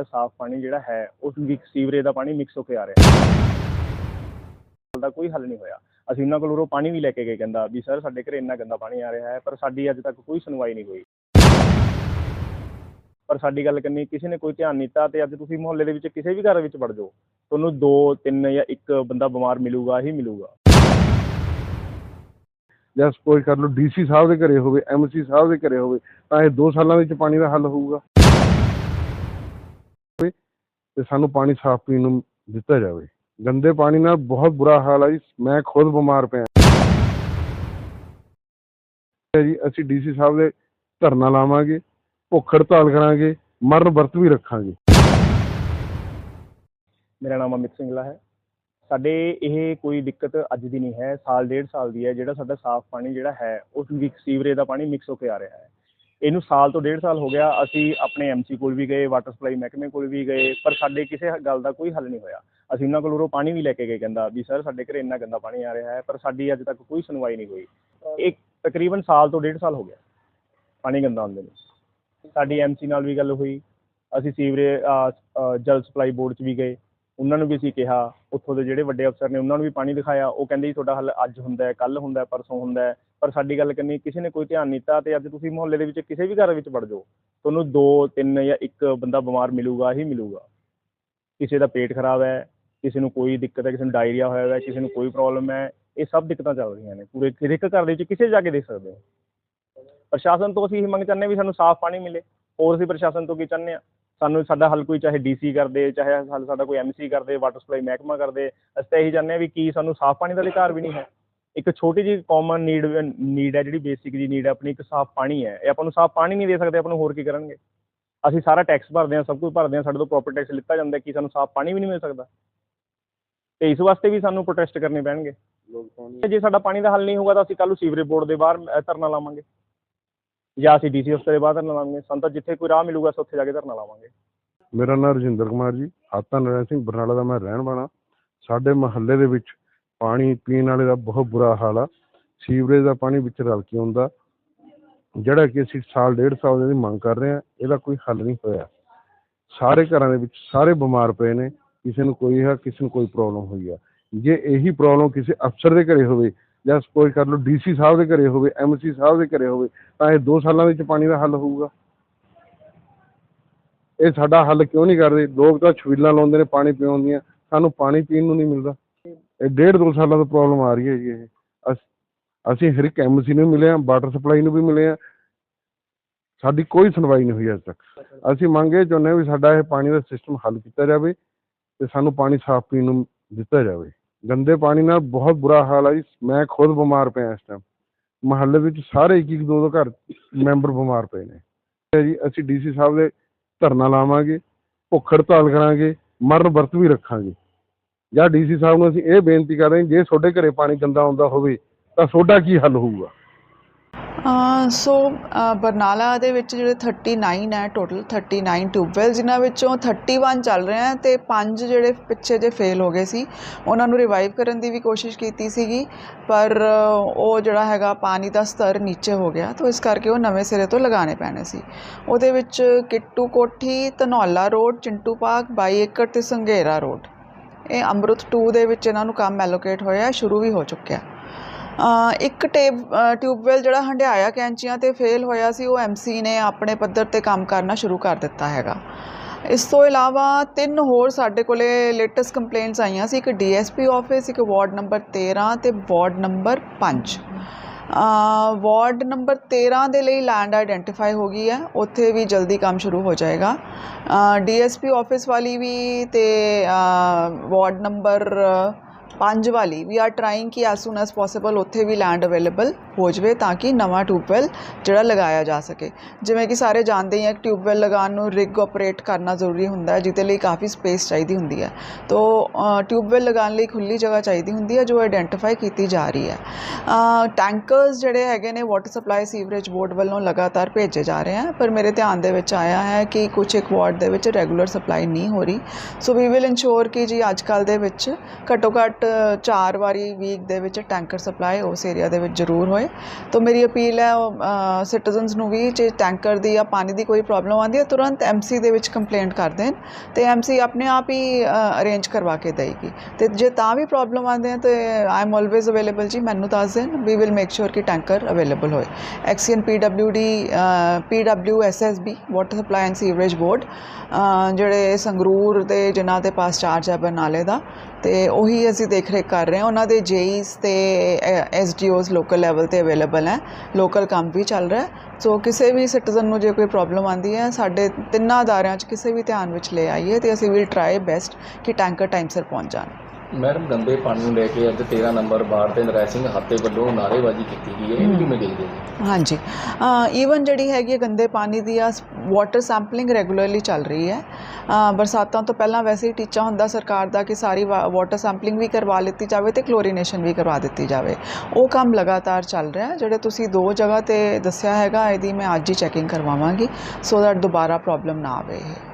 ਸਾਡਾ ਸਾਫ਼ ਪਾਣੀ ਜਿਹੜਾ ਹੈ, ਉਸ ਵਿੱਚ ਸੀਵਰੇਜ ਦਾ ਪਾਣੀ ਮਿਕਸ ਹੋ ਕੇ ਆ ਰਿਹਾ। ਹੈ ਦਾ ਕੋਈ ਹੱਲ ਨਹੀਂ ਹੋਇਆ। ਅਸੀਂ ਉਹਨਾਂ ਕੋਲ ਉਰੋਂ ਪਾਣੀ ਵੀ ਲੈ ਕੇ ਗਏ, ਕਹਿੰਦਾ ਵੀ ਸਰ ਸਾਡੇ ਘਰੇ ਇੰਨਾ ਗੰਦਾ ਪਾਣੀ ਆ ਰਿਹਾ ਹੈ, ਪਰ ਸਾਡੀ ਅੱਜ ਤੱਕ ਕੋਈ ਸੁਣਵਾਈ ਨਹੀਂ ਹੋਈ। ਪਰ ਸਾਡੀ ਗੱਲ ਕਰਨੀ ਕਿਸੇ ਨੇ ਕੋਈ ਧਿਆਨ ਨਹੀਂ ਦਿੱਤਾ ਤੇ ਅੱਜ ਤੁਸੀਂ ਮੁਹੱਲੇ ਦੇ ਵਿੱਚ ਕਿਸੇ ਵੀ ਘਰ ਵਿੱਚ ਵੜ ਜਾਓ, ਤੁਹਾਨੂੰ ਦੋ, ਤਿੰਨ ਜਾਂ ਇੱਕ ਬੰਦਾ ਬਿਮਾਰ ਮਿਲੂਗਾ, ਹੀ ਮਿਲੂਗਾ। ਜਾਂ ਸਪੋਜ਼ ਕਰ ਲਓ ਡੀਸੀ ਸਾਹਿਬ ਦੇ ਘਰੇ ਹੋਵੇ ਐਮਸੀ ਸਾਹਿਬ ਦੇ ਘਰੇ ਹੋਵੇ, ਤਾਂ ਇਹ 2 ਸਾਲਾਂ ਵਿੱਚ ਪਾਣੀ ਦਾ ਹੱਲ ਹੋਊਗਾ। ਤੇ ਸਾਨੂੰ ਪਾਣੀ ਸਾਫ਼ ਪੀਣ ਨੂੰ ਦਿੱਤਾ ਜਾਵੇ। ਗੰਦੇ ਪਾਣੀ ਨਾਲ ਬਹੁਤ ਬੁਰਾ ਹਾਲ ਹੈ ਜੀ। ਮੈਂ ਖੁਦ ਬਿਮਾਰ ਪਿਆ। ਹੈ ਜੀ, ਅਸੀਂ ਡੀਸੀ ਸਾਹਿਬ ਦੇ ਧਰਨਾ ਲਾਵਾਂਗੇ, ਭੁੱਖ ਹੜਤਾਲ ਕਰਾਂਗੇ, ਮਰਨ ਵਰਤ ਵੀ ਰੱਖਾਂਗੇ। ਮੇਰਾ ਨਾਮ ਅਮਿਤ ਸਿੰਘਲਾ ਹੈ। ਸਾਡੇ ਇਹ ਕੋਈ ਦਿੱਕਤ ਅੱਜ ਦੀ ਨਹੀਂ ਹੈ। ਸਾਲ ਡੇਢ ਸਾਲ ਦੀ ਹੈ। ਜਿਹੜਾ ਸਾਡਾ ਸਾਫ਼ ਪਾਣੀ ਜਿਹੜਾ ਹੈ ਉਹ ਸੀਵਰੇਜ ਦਾ ਪਾਣੀ ਮਿਕਸ ਹੋ ਕੇ ਆ ਰਿਹਾ ਹੈ। ਇਹਨੂੰ ਸਾਲ ਤੋਂ ਡੇਢ ਸਾਲ ਹੋ ਗਿਆ ਅਸੀਂ ਆਪਣੇ ਐਮਸੀ ਕੋਲ ਵੀ ਗਏ ਵਾਟਰ ਸਪਲਾਈ ਮਹਿਕਮੇ ਕੋਲ ਵੀ ਗਏ ਪਰ ਸਾਡੇ ਕਿਸੇ ਗੱਲ ਦਾ ਕੋਈ ਹੱਲ ਨਹੀਂ ਹੋਇਆ। ਅਸੀਂ ਉਹਨਾਂ ਕੋਲ ਪਾਣੀ ਵੀ ਲੈ ਕੇ ਗਏ ਕਹਿੰਦਾ ਵੀ ਸਰ ਸਾਡੇ ਘਰੇ ਇੰਨਾ ਗੰਦਾ ਪਾਣੀ ਆ ਰਿਹਾ ਹੈ ਪਰ ਸਾਡੀ ਅੱਜ ਤੱਕ ਕੋਈ ਸੁਣਵਾਈ ਨਹੀਂ ਹੋਈ। ਇੱਕ ਤਕਰੀਬਨ ਸਾਲ ਤੋਂ ਡੇਢ ਸਾਲ ਹੋ ਗਿਆ ਪਾਣੀ ਗੰਦਾ ਆਉਂਦੇ ਨੂੰ। ਸਾਡੀ ਐਮਸੀ ਨਾਲ ਵੀ ਗੱਲ ਹੋਈ ਅਸੀਂ ਸੀਵਰੇਜ ਜਲ ਸਪਲਾਈ ਬੋਰਡ 'ਚ ਵੀ ਗਏ। ਉਹਨਾਂ ਨੂੰ ਵੀ ਅਸੀਂ ਕਿਹਾ, ਉੱਥੋਂ ਦੇ ਜਿਹੜੇ ਵੱਡੇ ਅਫਸਰ ਨੇ ਉਹਨਾਂ ਨੂੰ ਵੀ ਪਾਣੀ ਦਿਖਾਇਆ, ਉਹ ਕਹਿੰਦੇ ਜੀ ਤੁਹਾਡਾ ਹੱਲ ਅੱਜ ਹੁੰਦਾ ਹੈ ਕੱਲ ਹੁੰਦਾ ਹੈ, ਪਰਸੋਂ ਹੁੰਦਾ ਹੈ, ਪਰ ਸਾਡੀ ਗੱਲ ਕਰਨੀ ਕਿਸੇ ਨੇ ਕੋਈ ਧਿਆਨ ਨਹੀਂ ਦਿੱਤਾ ਤੇ ਅੱਜ ਤੁਸੀਂ ਮੁਹੱਲੇ ਦੇ ਵਿੱਚ ਕਿਸੇ ਵੀ ਘਰ ਵਿੱਚ ਵੜ ਜਾਓ, ਤੁਹਾਨੂੰ ਦੋ, ਤਿੰਨ ਜਾਂ ਇੱਕ ਬੰਦਾ ਬਿਮਾਰ ਮਿਲੂਗਾ, ਹੀ ਮਿਲੂਗਾ। ਕਿਸੇ ਦਾ ਪੇਟ ਖਰਾਬ ਹੈ, ਕਿਸੇ ਨੂੰ ਕੋਈ ਦਿੱਕਤ ਹੈ, ਕਿਸੇ ਨੂੰ ਡਾਇਰੀਆ ਹੋਇਆ ਹੋਇਆ, ਕਿਸੇ ਨੂੰ ਕੋਈ ਪ੍ਰੋਬਲਮ ਹੈ, ਇਹ ਸਭ ਦਿੱਕਤਾਂ ਚੱਲ ਰਹੀਆਂ ਨੇ, ਪੂਰੇ ਹਰ ਇੱਕ ਘਰ ਦੇ ਵਿੱਚ ਕਿਸੇ ਜਾ ਕੇ ਦੇਖ ਸਕਦੇ ਹੋ। ਪ੍ਰਸ਼ਾਸਨ ਤੋਂ ਅਸੀਂ ਇਹ ਮੰਗ ਚਾਹੁੰਦੇ ਹਾਂ ਵੀ ਸਾਨੂੰ ਸਾਫ਼ ਪਾਣੀ ਮਿਲੇ, ਹੋਰ ਅਸੀਂ ਪ੍ਰਸ਼ਾਸਨ ਤੋਂ ਕੀ ਚਾਹੁੰਦੇ ਹਾਂ? ਸਾਨੂੰ ਸਾਡਾ ਹੱਲ ਕੋਈ ਚਾਹੇ ਡੀਸੀ ਕਰਦੇ ਚਾਹੇ ਹੱਲ ਸਾਡਾ ਕੋਈ ਐਮਸੀ ਕਰਦੇ ਵਾਟਰ ਸਪਲਾਈ ਮਹਿਕਮਾ ਕਰਦੇ ਅਸੀਂ ਤਾਂ ਇਹੀ ਚਾਹੁੰਦੇ ਹਾਂ ਵੀ ਕੀ ਸਾਨੂੰ ਸਾਫ਼ ਪਾਣੀ ਦਾ ਅਧਿਕਾਰ ਵੀ ਨਹੀਂ ਹੈ। ਇੱਕ ਛੋਟੀ ਜਿਹੀ ਕਾਮਨ ਨੀਡ ਨੀਡ ਹੈ ਜਿਹੜੀ ਬੇਸਿਕ ਜੀ ਨੀਡ ਹੈ ਆਪਣੀ ਇੱਕ ਸਾਫ਼ ਪਾਣੀ ਹੈ। ਇਹ ਆਪਾਂ ਨੂੰ ਸਾਫ਼ ਪਾਣੀ ਨਹੀਂ ਦੇ ਸਕਦੇ ਆਪਾਂ ਨੂੰ ਹੋਰ ਕੀ ਕਰਨਗੇ? ਅਸੀਂ ਸਾਰਾ ਟੈਕਸ ਭਰਦੇ ਹਾਂ ਸਭ ਕੁਝ ਭਰਦੇ ਹਾਂ ਸਾਡੇ ਤੋਂ ਪ੍ਰੋਪਰ ਟੈਕਸ ਲਿੱਤਾ ਜਾਂਦਾ ਹੈ, ਕੀ ਸਾਨੂੰ ਸਾਫ਼ ਪਾਣੀ ਵੀ ਨਹੀਂ ਮਿਲ ਸਕਦਾ? ਤੇ ਇਸ ਵਾਸਤੇ ਵੀ ਸਾਨੂੰ ਪ੍ਰੋਟੈਸਟ ਕਰਨੇ ਪੈਣਗੇ। ਜੇ ਸਾਡਾ ਪਾਣੀ ਦਾ ਹੱਲ ਨਹੀਂ ਹੋਊਗਾ ਤਾਂ ਅਸੀਂ ਕੱਲ੍ਹ ਨੂੰ ਸੀਵਰੇਜ ਬੋਰਡ ਦੇ ਬਾਹਰ ਧਰਨਾ ਲਾਵਾਂਗੇ। ਜਾਂ ਅਸੀਂ ਡੀਸੀ ਅਫਸਰ ਦੇ ਬਾਹਰ ਧਰਨਾ ਲਾਵਾਂਗੇ, ਸਾਨੂੰ ਤਾਂ ਜਿੱਥੇ ਕੋਈ ਰਾਹ ਮਿਲੂਗਾ, ਅਸੀਂ ਉੱਥੇ ਜਾ ਕੇ ਧਰਨਾ ਲਾਵਾਂਗੇ। ਮੇਰਾ ਨਾਮ ਰਜਿੰਦਰ ਕੁਮਾਰ ਜੀ ਹਾਤਾ ਨਰੈਣ ਸਿੰਘ ਬਰਨਾਲਾ ਦਾ ਮੈਂ ਰਹਿਣ ਵਾਲਾ। ਸਾਡੇ ਮਹੱਲੇ ਦੇ ਵਿੱਚ ਪਾਣੀ ਪੀਣ ਵਾਲੇ ਦਾ ਬਹੁਤ ਬੁਰਾ ਹਾਲ ਆ। ਸੀਵਰੇਜ ਦਾ ਪਾਣੀ ਵਿੱਚ ਰਲ ਕੇ ਆਉਂਦਾ। ਜਿਹੜਾ ਕਿ ਅਸੀਂ ਸਾਲ ਡੇਢ ਸਾਲ ਦੀ ਮੰਗ ਕਰ ਰਹੇ ਹਾਂ ਇਹਦਾ ਕੋਈ ਹੱਲ ਨਹੀਂ ਹੋਇਆ। ਸਾਰੇ ਘਰਾਂ ਦੇ ਵਿੱਚ ਸਾਰੇ ਬਿਮਾਰ ਪਏ ਨੇ, ਕਿਸੇ ਨੂੰ ਕੋਈ ਹੈ, ਕਿਸੇ ਨੂੰ ਕੋਈ ਪ੍ਰੋਬਲਮ ਹੋਈ ਆ। ਜੇ ਇਹੀ ਪ੍ਰੋਬਲਮ ਕਿਸੇ ਅਫਸਰ ਦੇ ਘਰੇ ਹੋਵੇ ਜਾਂ ਸਪੋਜ਼ ਕਰ ਲਓ ਡੀਸੀ ਸਾਹਿਬ ਦੇ ਘਰੇ ਹੋਵੇ ਐਮਸੀ ਸਾਹਿਬ ਦੇ ਘਰੇ ਹੋਵੇ, ਤਾਂ ਇਹ 2 ਸਾਲਾਂ ਵਿੱਚ ਪਾਣੀ ਦਾ ਹੱਲ ਹੋਊਗਾ। ਇਹ ਸਾਡਾ ਹੱਲ ਕਿਉਂ ਨਹੀਂ ਕਰਦੇ? ਲੋਕ ਤਾਂ ਛਬੀਲਾਂ ਲਾਉਂਦੇ ਨੇ, ਪਾਣੀ ਪਿਆਉਣ ਦੀਆਂ ਸਾਨੂੰ ਪਾਣੀ ਪੀਣ ਨੂੰ ਨਹੀਂ ਮਿਲਦਾ। ਇਹ ਡੇਢ ਦੋ ਸਾਲਾਂ ਤੋਂ ਪ੍ਰੋਬਲਮ ਆ ਰਹੀ ਹੈ ਜੀ ਇਹ। ਅਸ- ਅਸੀਂ ਹਰ ਇੱਕ ਐਮਸੀ ਨੂੰ ਮਿਲੇ ਆ ਵਾਟਰ ਸਪਲਾਈ ਨੂੰ ਵੀ ਮਿਲੇ ਆ ਸਾਡੀ ਕੋਈ ਸੁਣਵਾਈ ਨਹੀਂ ਹੋਈ ਅਜੇ ਤੱਕ। ਅਸੀਂ ਮੰਗ ਇਹ ਚਾਹੁੰਦੇ ਹਾਂ ਵੀ ਸਾਡਾ ਇਹ ਪਾਣੀ ਦਾ ਸਿਸਟਮ ਹੱਲ ਕੀਤਾ ਜਾਵੇ ਤੇ ਸਾਨੂੰ ਪਾਣੀ ਸਾਫ਼ ਪੀਣ ਨੂੰ ਦਿੱਤਾ ਜਾਵੇ। ਗੰਦੇ ਪਾਣੀ ਨਾਲ ਬਹੁਤ ਬੁਰਾ ਹਾਲ ਆ ਜੀ। ਮੈਂ ਖੁਦ ਬਿਮਾਰ ਪਿਆ ਇਸ ਟਾਈਮ ਮਹੱਲੇ ਵਿੱਚ ਸਾਰੇ ਇੱਕ ਇੱਕ ਦੋ ਦੋ ਘਰ ਮੈਂਬਰ ਬਿਮਾਰ ਪਏ ਨੇ। ਤੇ ਜੀ ਅਸੀਂ ਡੀਸੀ ਸਾਹਿਬ ਦੇ ਧਰਨਾ ਲਾਵਾਂਗੇ, ਭੁੱਖ ਹੜਤਾਲ ਕਰਾਂਗੇ, ਮਰਨ ਵਰਤ ਵੀ ਰੱਖਾਂਗੇ। ਜਾਂ ਡੀਸੀ ਸਾਹਿਬ ਨੂੰ ਅਸੀਂ ਇਹ ਬੇਨਤੀ ਕਰ ਰਹੇ ਜੇ ਤੁਹਾਡੇ ਘਰੇ ਪਾਣੀ ਗੰਦਾ ਆਉਂਦਾ ਹੋਵੇ, ਤਾਂ ਤੁਹਾਡਾ ਕੀ ਹੱਲ ਹੋਊਗਾ? ਸੋ ਬਰਨਾਲਾ ਦੇ ਵਿੱਚ ਜਿਹੜੇ 39 ਹੈ ਟੋਟਲ 39 ਟਿਊਬਵੈਲ ਜਿਨ੍ਹਾਂ ਵਿੱਚੋਂ 31 ਚੱਲ ਰਹੇ ਹੈ ਤੇ ਪੰਜ ਜਿਹੜੇ ਪਿੱਛੇ ਜੇ ਫੇਲ ਹੋ ਗਏ ਸੀ, ਉਹਨਾਂ ਨੂੰ ਰਿਵਾਈਵ ਕਰਨ ਦੀ ਵੀ ਕੋਸ਼ਿਸ਼ ਕੀਤੀ ਸੀਗੀ, ਪਰ ਉਹ ਜਿਹੜਾ ਹੈਗਾ ਪਾਣੀ ਦਾ ਸਤਰ ਨੀਚੇ ਹੋ ਗਿਆ, ਤਾਂ ਇਸ ਕਰਕੇ ਉਹ ਨਵੇਂ ਸਿਰੇ ਤੋਂ ਲਗਾਉਣੇ ਪੈਣੇ ਸੀ। ਉਹਦੇ ਵਿੱਚ ਕਿੱਟੂ ਕੋਠੀ, ਧਨੌਲਾ ਰੋਡ, ਚਿੰਟੂ ਪਾਰਕ ਬਾਈ ਏਕੜ ਤੇ ਸੰਘੇਰਾ ਰੋਡ। ਇਹ ਅੰਮ੍ਰਿਤ 2 ਦੇ ਵਿੱਚ ਇਹਨਾਂ ਨੂੰ ਕੰਮ ਐਲੋਕੇਟ ਹੋਇਆ, ਸ਼ੁਰੂ ਵੀ ਹੋ ਚੁੱਕਿਆ। ਇੱਕ ਟੇਬ ਅ, ਟਿਊਬਵੈਲ ਜਿਹੜਾ ਹੰਡਿਆਇਆ ਕੈਂਚੀਆਂ ਤੇ ਫੇਲ ਹੋਇਆ ਸੀ ਉਹ ਐਮਸੀ ਨੇ ਆਪਣੇ ਪੱਧਰ ਤੇ ਕੰਮ ਕਰਨਾ ਸ਼ੁਰੂ ਕਰ ਦਿੱਤਾ ਹੈਗਾ। ਇਸ ਤੋਂ ਇਲਾਵਾ ਤਿੰਨ ਹੋਰ ਸਾਡੇ ਕੋਲੇ ਲੇਟੈਸਟ ਕੰਪਲੇਂਟਸ ਆਈਆਂ ਸੀ ਇੱਕ ਡੀਐਸਪੀ ਆਫਿਸ ਇੱਕ ਵਾਰਡ ਨੰਬਰ 13 ਤੇ ਵਾਰਡ ਨੰਬਰ 5 ਵਾਰਡ ਨੰਬਰ 13 ਦੇ ਲਈ ਲੈਂਡ ਆਇਡੈਂਟੀਫਾਈ ਹੋ ਗਈ ਹੈ ਉੱਥੇ ਵੀ ਜਲਦੀ ਕੰਮ ਸ਼ੁਰੂ ਹੋ ਜਾਏਗਾ। ਡੀਐਸਪੀ ਆਫਿਸ ਵਾਲੀ ਵੀ ਤੇ ਵਾਰਡ ਨੰਬਰ ਪੰਜ ਵਾਲੀ। ਵੀ ਆਰ ਟਰਾਈਂਗ ਕਿ ਐਸ ਸੂਨ ਐਸ ਪੋਸੀਬਲ ਉੱਥੇ ਵੀ ਲੈਂਡ ਅਵੇਲੇਬਲ ਹੋ ਜਾਵੇ ਤਾਂ ਕਿ ਨਵਾਂ ਟਿਊਬਵੈਲ ਜਿਹੜਾ ਲਗਾਇਆ ਜਾ ਸਕੇ। ਜਿਵੇਂ ਕਿ ਸਾਰੇ ਜਾਣਦੇ ਹੀ ਹੈ ਕਿ ਟਿਊਬਵੈਲ ਲਗਾਉਣ ਨੂੰ ਰਿਗ ਆਪਰੇਟ ਕਰਨਾ ਜ਼ਰੂਰੀ ਹੁੰਦਾ ਹੈ, ਜਿਹਦੇ ਲਈ ਕਾਫੀ ਸਪੇਸ ਚਾਹੀਦੀ ਹੁੰਦੀ ਹੈ। ਤੋ ਟਿਊਬਵੈਲ ਲਗਾਉਣ ਲਈ ਖੁੱਲੀ ਜਗ੍ਹਾ ਚਾਹੀਦੀ ਹੁੰਦੀ ਹੈ, ਜੋ ਆਇਡੈਂਟੀਫਾਈ ਕੀਤੀ ਜਾ ਰਹੀ ਹੈ। ਟੈਂਕਰਸ ਜਿਹੜੇ ਹੈਗੇ ਨੇ ਵਾਟਰ ਸਪਲਾਈ ਸੀਵਰੇਜ ਬੋਰਡ ਵੱਲੋਂ ਲਗਾਤਾਰ ਭੇਜੇ ਜਾ ਰਹੇ ਹਨ ਪਰ ਮੇਰੇ ਧਿਆਨ ਦੇ ਵਿੱਚ ਆਇਆ ਹੈ ਕਿ ਕੁਝ ਇੱਕ ਵਾਰਡ ਦੇ ਵਿੱਚ ਰੈਗੂਲਰ ਸਪਲਾਈ ਨਹੀਂ ਹੋ ਰਹੀ। ਸੋ ਵੀ ਵਿਲ ਇਨਸ਼ੋਰ ਕਿ ਜੀ ਅੱਜ ਕੱਲ੍ਹ ਦੇ ਵਿੱਚ ਘੱਟੋ ਘੱਟ ਚਾਰ ਵਾਰੀ ਵੀਕ ਦੇ ਵਿੱਚ ਟੈਂਕਰ ਸਪਲਾਈ ਉਸ ਏਰੀਆ ਦੇ ਵਿੱਚ ਜ਼ਰੂਰ ਹੋਏ। ਤਾਂ ਮੇਰੀ ਅਪੀਲ ਹੈ ਸਿਟੀਜ਼ਨਸ ਨੂੰ ਵੀ ਜੇ ਟੈਂਕਰ ਦੀ ਜਾਂ ਪਾਣੀ ਦੀ ਕੋਈ ਪ੍ਰੋਬਲਮ ਆਉਂਦੀ ਹੈ, ਤੁਰੰਤ ਐਮਸੀ ਦੇ ਵਿੱਚ ਕੰਪਲੇਂਟ ਕਰ ਦੇਣ ਤੇ ਐਮਸੀ ਆਪਣੇ ਆਪ ਹੀ ਅਰੇਂਜ ਕਰਵਾ ਕੇ ਦੇਏਗੀ। ਤੇ ਜੇ ਤਾਂ ਵੀ ਪ੍ਰੋਬਲਮ ਆਉਂਦੇ ਹੈ ਤੇ ਆਈ ਐਮ ਆਲਵੇਜ਼ ਅਵੇਲੇਬਲ ਜੀ, ਮੈਨੂੰ ਦੱਸ ਦੇਣ। ਵੀ ਵਿਲ ਮੇਕ ਸ਼ੋਰ ਕਿ ਟੈਂਕਰ ਅਵੇਲੇਬਲ ਹੋਏ। XEN PWD PWSSB water supply and sewerage board ਜਿਹੜੇ ਸੰਗਰੂਰ ਦੇ ਜਿਨ੍ਹਾਂ ਦੇ ਪਾਸ ਚਾਰਜ ਹੈ ਬਰਨਾਲੇ ਦਾ, ਤੇ ਉਹੀ ਅਸੀਂ ਦੇਖ ਰੇਖ ਕਰ ਰਹੇ ਹਾਂ। ਉਹਨਾਂ ਦੇ ਜੇਈਸ ਤੇ ਐਸਡੀਓਜ਼ ਲੋਕਲ ਲੈਵਲ ਤੇ ਅਵੇਲੇਬਲ ਹੈ। ਲੋਕਲ ਕੰਮ ਵੀ ਚੱਲ ਰਿਹਾ ਸੋ ਕਿਸੇ ਵੀ ਸਿਟੀਜ਼ਨ ਨੂੰ ਜੇ ਕੋਈ ਪ੍ਰੋਬਲਮ ਆਉਂਦੀ ਹੈ, ਸਾਡੇ ਤਿੰਨਾਂ ਅਦਾਰਿਆਂ 'ਚ ਕਿਸੇ ਵੀ ਧਿਆਨ ਵਿੱਚ ਲੈ ਆਈਏ ਤੇ ਅਸੀਂ ਵਿਲ ਟਰਾਈ ਬੈਸਟ ਕਿ ਟੈਂਕਰ ਟਾਈਮ ਸਿਰ ਪਹੁੰਚ ਜਾਣ। ਮੈਡਮ ਗੰਦੇ ਪਾਣੀ ਨੂੰ ਲੈ ਕੇ ਅੱਜ 13 ਨੰਬਰ ਵਾਰਡ ਤੇ ਨਰਾਇਣ ਸਿੰਘ ਹਾਤੇ ਵੱਲੋਂ ਨਾਅਰੇਬਾਜ਼ੀ ਕੀਤੀ ਗਈ ਹੈ ਇਹ ਕਿਵੇਂ ਦੇਖਦੇ ਜੀ ਹਾਂਜੀ। ਈਵਨ ਜਿਹੜੀ ਹੈਗੀ ਹੈ ਗੰਦੇ ਪਾਣੀ ਦੀ ਆ ਵਾਟਰ ਸੈਂਪਲਿੰਗ ਰੈਗੂਲਰਲੀ ਚੱਲ ਰਹੀ ਹੈ। ਅ, ਬਰਸਾਤਾਂ ਤੋਂ ਪਹਿਲਾਂ ਵੈਸੇ ਹੀ ਟੀਚਾ ਹੁੰਦਾ ਸਰਕਾਰ ਦਾ ਕਿ ਸਾਰੀ ਵਾਟਰ ਸੈਂਪਲਿੰਗ ਵੀ ਕਰਵਾ ਲਿੱਤੀ ਜਾਵੇ ਤੇ ਕਲੋਰੀਨੇਸ਼ਨ ਵੀ ਕਰਵਾ ਦਿੱਤੀ ਜਾਵੇ। ਉਹ ਕੰਮ ਲਗਾਤਾਰ ਚੱਲ ਰਿਹਾ ਹੈ। ਜਿਹੜੇ ਤੁਸੀਂ ਦੋ ਜਗ੍ਹਾ ਤੇ ਦੱਸਿਆ ਹੈਗਾ ਇਹਦੀ ਮੈਂ ਅੱਜ ਹੀ ਚੈਕਿੰਗ ਕਰਵਾਵਾਂਗੀ ਸੋ ਦੈਟ ਦੁਬਾਰਾ ਪ੍ਰੋਬਲਮ ਨਾ ਆਵੇ ਇਹ।